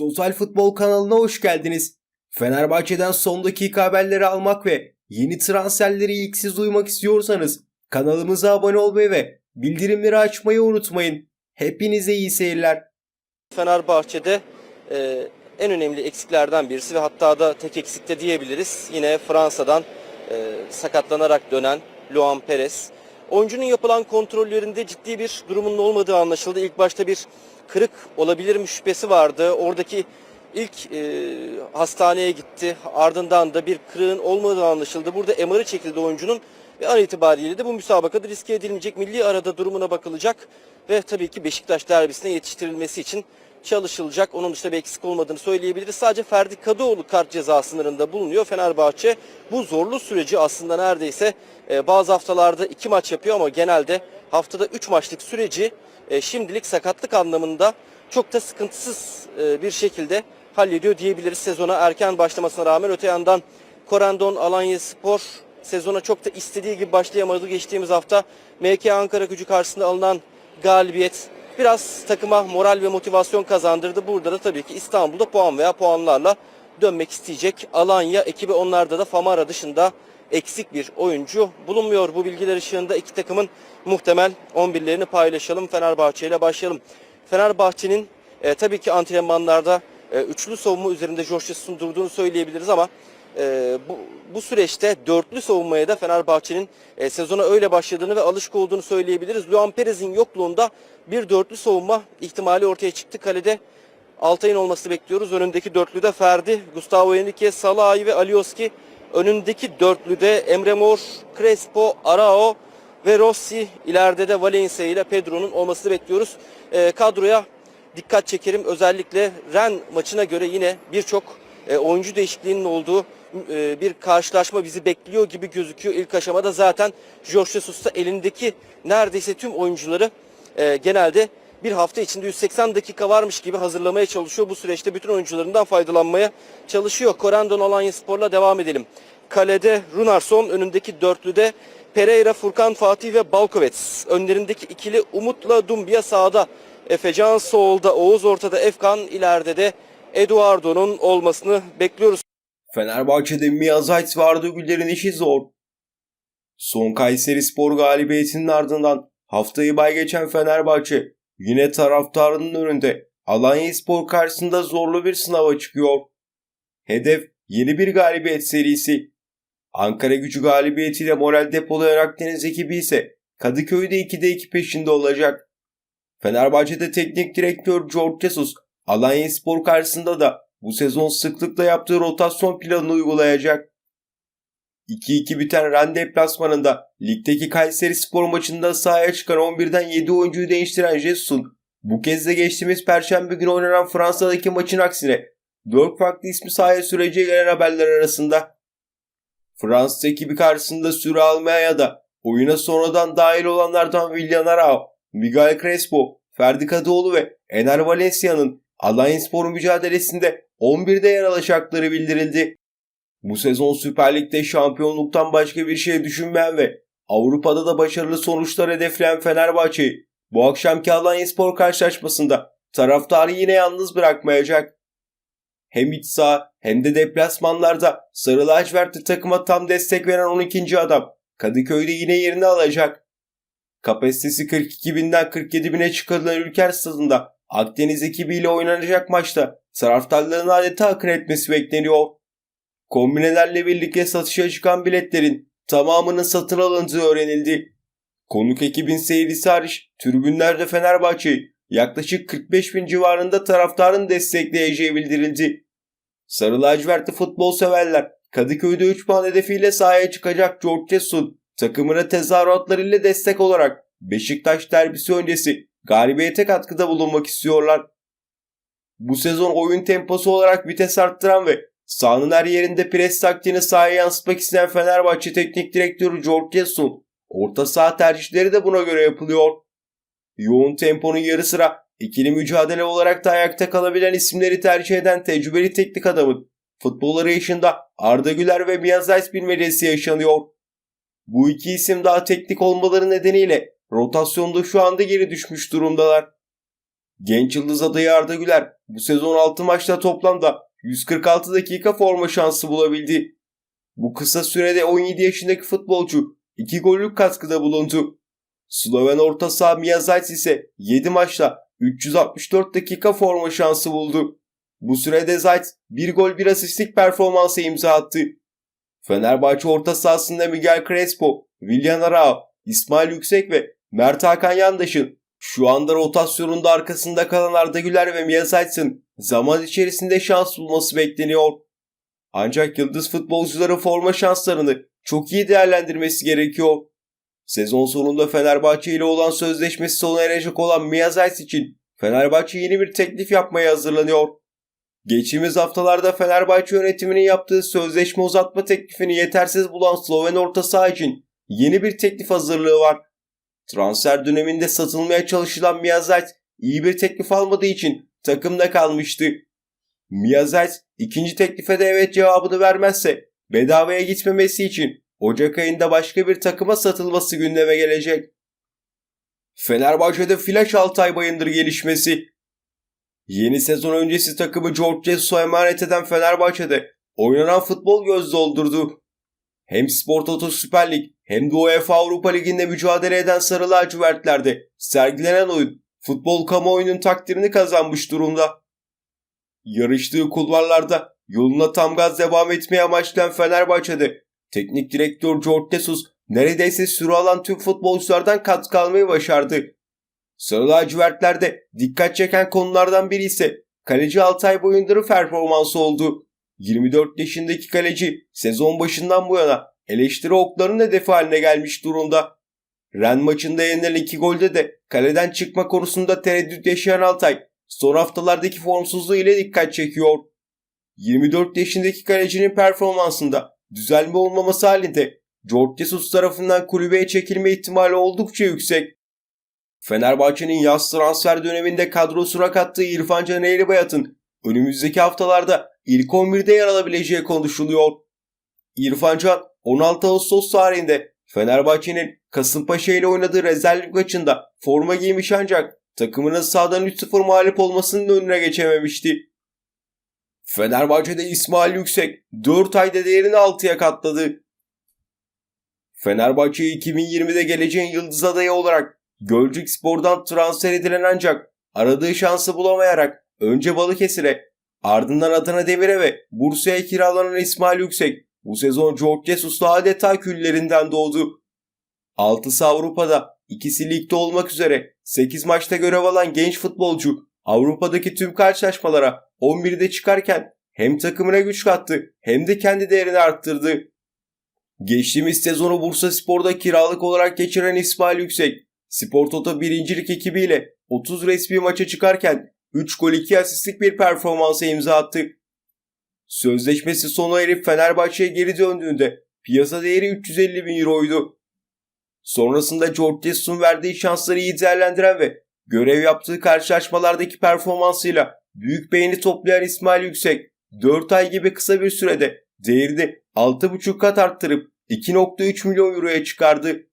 Total Futbol kanalına hoş geldiniz. Fenerbahçe'den son dakika haberleri almak ve yeni transferleri ilk siz duymak istiyorsanız kanalımıza abone olmayı ve bildirimleri açmayı unutmayın. Hepinize iyi seyirler. Fenerbahçe'de e, en önemli eksiklerden birisi ve hatta da tek eksikte diyebiliriz. Yine Fransa'dan e, sakatlanarak dönen Luan Perez. Oyuncunun yapılan kontrollerinde ciddi bir durumunun olmadığı anlaşıldı. İlk başta bir kırık olabilir mi şüphesi vardı. Oradaki ilk e, hastaneye gitti. Ardından da bir kırığın olmadığı anlaşıldı. Burada MR'ı çekildi oyuncunun ve an itibariyle de bu müsabakada riske edilmeyecek milli arada durumuna bakılacak ve tabii ki Beşiktaş derbisine yetiştirilmesi için çalışılacak. Onun dışında bir eksik olmadığını söyleyebiliriz. Sadece Ferdi Kadıoğlu kart ceza sınırında bulunuyor. Fenerbahçe bu zorlu süreci aslında neredeyse e, bazı haftalarda iki maç yapıyor ama genelde haftada üç maçlık süreci e, şimdilik sakatlık anlamında çok da sıkıntısız e, bir şekilde hallediyor diyebiliriz. Sezona erken başlamasına rağmen öte yandan Korendon Alanya Spor sezona çok da istediği gibi başlayamadı. Geçtiğimiz hafta MK Ankara gücü karşısında alınan galibiyet biraz takıma moral ve motivasyon kazandırdı. Burada da tabii ki İstanbul'da puan veya puanlarla dönmek isteyecek. Alanya ekibi onlarda da Famara dışında eksik bir oyuncu bulunmuyor. Bu bilgiler ışığında iki takımın muhtemel 11'lerini paylaşalım. Fenerbahçe ile başlayalım. Fenerbahçe'nin e, tabii ki antrenmanlarda e, üçlü savunma üzerinde George durduğunu söyleyebiliriz ama e, bu, bu süreçte dörtlü savunmaya da Fenerbahçe'nin e, sezona öyle başladığını ve alışık olduğunu söyleyebiliriz. Luan Perez'in yokluğunda bir dörtlü savunma ihtimali ortaya çıktı. Kalede Altay'ın olması bekliyoruz. Önündeki dörtlüde Ferdi, Gustavo Henrique, Salahi ve Alioski. Önündeki dörtlüde Emre Mor, Crespo, Arao ve Rossi. İleride de Valencia ile Pedro'nun olmasını bekliyoruz. E, kadroya dikkat çekerim. Özellikle Ren maçına göre yine birçok e, oyuncu değişikliğinin olduğu e, bir karşılaşma bizi bekliyor gibi gözüküyor. İlk aşamada zaten Jorge Jesus elindeki neredeyse tüm oyuncuları e, genelde bir hafta içinde 180 dakika varmış gibi hazırlamaya çalışıyor. Bu süreçte bütün oyuncularından faydalanmaya çalışıyor. Korendon Alanya Spor'la devam edelim. Kalede Runarsson, önündeki dörtlüde Pereira, Furkan Fatih ve Balkovets. Önlerindeki ikili Umut'la Dumbia sağda. Efecan solda, Oğuz ortada, Efkan ileride de Eduardo'nun olmasını bekliyoruz. Fenerbahçe'de Mia Zayt ve Arda işi zor. Son Kayseri Spor galibiyetinin ardından haftayı bay geçen Fenerbahçe yine taraftarının önünde Alanya Spor karşısında zorlu bir sınava çıkıyor. Hedef yeni bir galibiyet serisi. Ankara gücü galibiyetiyle moral depolayan Akdeniz ekibi ise Kadıköy'de 2'de 2 peşinde olacak. Fenerbahçe'de teknik direktör George Jesus Alanya Spor karşısında da bu sezon sıklıkla yaptığı rotasyon planını uygulayacak. 2-2 biten Ren deplasmanında ligdeki Kayseri Spor maçında sahaya çıkan 11'den 7 oyuncuyu değiştiren Jesus'un bu kez de geçtiğimiz perşembe günü oynanan Fransa'daki maçın aksine 4 farklı ismi sahaya süreceği gelen haberler arasında. Fransız ekibi karşısında süre almaya ya da oyuna sonradan dahil olanlardan William Arao, Miguel Crespo, Ferdi Kadıoğlu ve Ener Valencia'nın Alanya Spor mücadelesinde 11'de yer alacakları bildirildi. Bu sezon Süper Lig'de şampiyonluktan başka bir şey düşünmeyen ve Avrupa'da da başarılı sonuçlar hedefleyen Fenerbahçe bu akşamki Alanya Spor karşılaşmasında taraftarı yine yalnız bırakmayacak. Hem iç saha hem de deplasmanlarda Sarı Lacivertli takıma tam destek veren 12. adam Kadıköy'de yine yerini alacak. Kapasitesi 42 binden 47 bine çıkarılan Ülker Stadı'nda Akdeniz ekibiyle oynanacak maçta taraftarların adeta akın etmesi bekleniyor. Kombinelerle birlikte satışa çıkan biletlerin tamamının satın alındığı öğrenildi. Konuk ekibin seyircisi hariç tribünlerde Fenerbahçe yaklaşık 45 bin civarında taraftarın destekleyeceği bildirildi. Sarı lacivertli futbol severler Kadıköy'de 3 puan hedefiyle sahaya çıkacak George Jesus'un takımına tezahüratlarıyla destek olarak Beşiktaş derbisi öncesi galibiyete katkıda bulunmak istiyorlar. Bu sezon oyun temposu olarak vites arttıran ve sahanın her yerinde pres taktiğini sahaya yansıtmak isteyen Fenerbahçe Teknik Direktörü George Jesus'un orta saha tercihleri de buna göre yapılıyor. Yoğun temponun yarı sıra ikili mücadele olarak da ayakta kalabilen isimleri tercih eden tecrübeli teknik adamın futbol arayışında Arda Güler ve Mia Zayt bilmecesi yaşanıyor. Bu iki isim daha teknik olmaları nedeniyle rotasyonda şu anda geri düşmüş durumdalar. Genç yıldız adayı Arda Güler bu sezon 6 maçta toplamda 146 dakika forma şansı bulabildi. Bu kısa sürede 17 yaşındaki futbolcu 2 gollük katkıda bulundu. Sloven orta saha Mia Zajc ise 7 maçta 364 dakika forma şansı buldu. Bu sürede Zayt bir gol bir asistlik performansı imza attı. Fenerbahçe orta sahasında Miguel Crespo, Willian Arao, İsmail Yüksek ve Mert Hakan Yandaş'ın şu anda rotasyonunda arkasında kalan Arda Güler ve Mia Zayt'ın zaman içerisinde şans bulması bekleniyor. Ancak yıldız futbolcuların forma şanslarını çok iyi değerlendirmesi gerekiyor. Sezon sonunda Fenerbahçe ile olan sözleşmesi sona erecek olan Mia Zayt için Fenerbahçe yeni bir teklif yapmaya hazırlanıyor. Geçtiğimiz haftalarda Fenerbahçe yönetiminin yaptığı sözleşme uzatma teklifini yetersiz bulan Sloven orta saha için yeni bir teklif hazırlığı var. Transfer döneminde satılmaya çalışılan Miyazayt iyi bir teklif almadığı için takımda kalmıştı. Miyazayt ikinci teklife de evet cevabını vermezse bedavaya gitmemesi için Ocak ayında başka bir takıma satılması gündeme gelecek. Fenerbahçe'de Flash Altay Bayındır gelişmesi Yeni sezon öncesi takımı George Jesus'a emanet eden Fenerbahçe'de oynanan futbol göz doldurdu. Hem Spor Toto Süper Lig hem de UEFA Avrupa Ligi'nde mücadele eden Sarı Lacivertler'de sergilenen oyun futbol kamuoyunun takdirini kazanmış durumda. Yarıştığı kulvarlarda yoluna tam gaz devam etmeye amaçlayan Fenerbahçe'de teknik direktör George Jesus neredeyse süre alan tüm futbolculardan katkı almayı başardı. Sarı lacivertlerde dikkat çeken konulardan biri ise kaleci Altay Boyundur'un performansı oldu. 24 yaşındaki kaleci sezon başından bu yana eleştiri oklarının hedefi haline gelmiş durumda. Ren maçında yenilen iki golde de kaleden çıkma konusunda tereddüt yaşayan Altay son haftalardaki formsuzluğu ile dikkat çekiyor. 24 yaşındaki kalecinin performansında düzelme olmaması halinde George Jesus tarafından kulübeye çekilme ihtimali oldukça yüksek. Fenerbahçe'nin yaz transfer döneminde kadrosuna kattığı İrfan Can Eğribayat'ın önümüzdeki haftalarda ilk 11'de yer alabileceği konuşuluyor. İrfan Can 16 Ağustos tarihinde Fenerbahçe'nin Kasımpaşa ile oynadığı rezerv maçında forma giymiş ancak takımının sağdan 3-0 mağlup olmasının önüne geçememişti. Fenerbahçe'de İsmail Yüksek 4 ayda değerini 6'ya katladı. Fenerbahçe 2020'de geleceğin yıldız adayı olarak Gölcük Spor'dan transfer edilen ancak aradığı şansı bulamayarak önce Balıkesir'e ardından Adana Demir'e ve Bursa'ya kiralanan İsmail Yüksek bu sezon George Jesus'la adeta küllerinden doğdu. 6'sı Avrupa'da, ikisi ligde olmak üzere 8 maçta görev alan genç futbolcu Avrupa'daki tüm karşılaşmalara 11'de çıkarken hem takımına güç kattı hem de kendi değerini arttırdı. Geçtiğimiz sezonu Bursa Spor'da kiralık olarak geçiren İsmail Yüksek, Spor Toto birincilik ekibiyle 30 resmi maça çıkarken 3 gol 2 asistlik bir performansa imza attı. Sözleşmesi sona erip Fenerbahçe'ye geri döndüğünde piyasa değeri 350 bin euroydu. Sonrasında George Jesus'un verdiği şansları iyi değerlendiren ve görev yaptığı karşılaşmalardaki performansıyla büyük beğeni toplayan İsmail Yüksek 4 ay gibi kısa bir sürede değerini 6,5 kat arttırıp 2.3 milyon euroya çıkardı.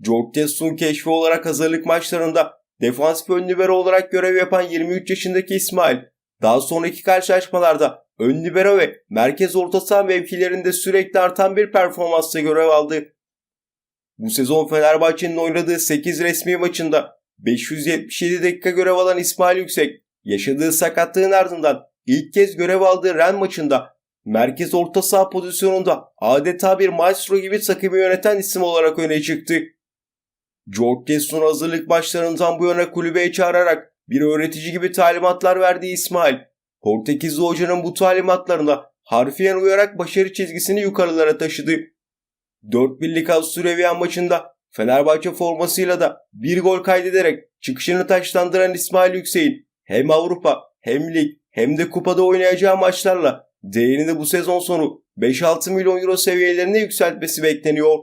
George Jesus'un keşfi olarak hazırlık maçlarında defansif ön libero olarak görev yapan 23 yaşındaki İsmail, daha sonraki karşılaşmalarda ön libero ve merkez orta saha mevkilerinde sürekli artan bir performansla görev aldı. Bu sezon Fenerbahçe'nin oynadığı 8 resmi maçında 577 dakika görev alan İsmail Yüksek, yaşadığı sakatlığın ardından ilk kez görev aldığı Ren maçında merkez orta saha pozisyonunda adeta bir maestro gibi takımı yöneten isim olarak öne çıktı. George Jesus'un hazırlık başlarından bu yana kulübeye çağırarak bir öğretici gibi talimatlar verdiği İsmail, Portekizli hocanın bu talimatlarına harfiyen uyarak başarı çizgisini yukarılara taşıdı. 4 birlik Avusturya maçında Fenerbahçe formasıyla da bir gol kaydederek çıkışını taşlandıran İsmail Yüksek'in hem Avrupa hem lig hem de kupada oynayacağı maçlarla değerini bu sezon sonu 5-6 milyon euro seviyelerine yükseltmesi bekleniyor.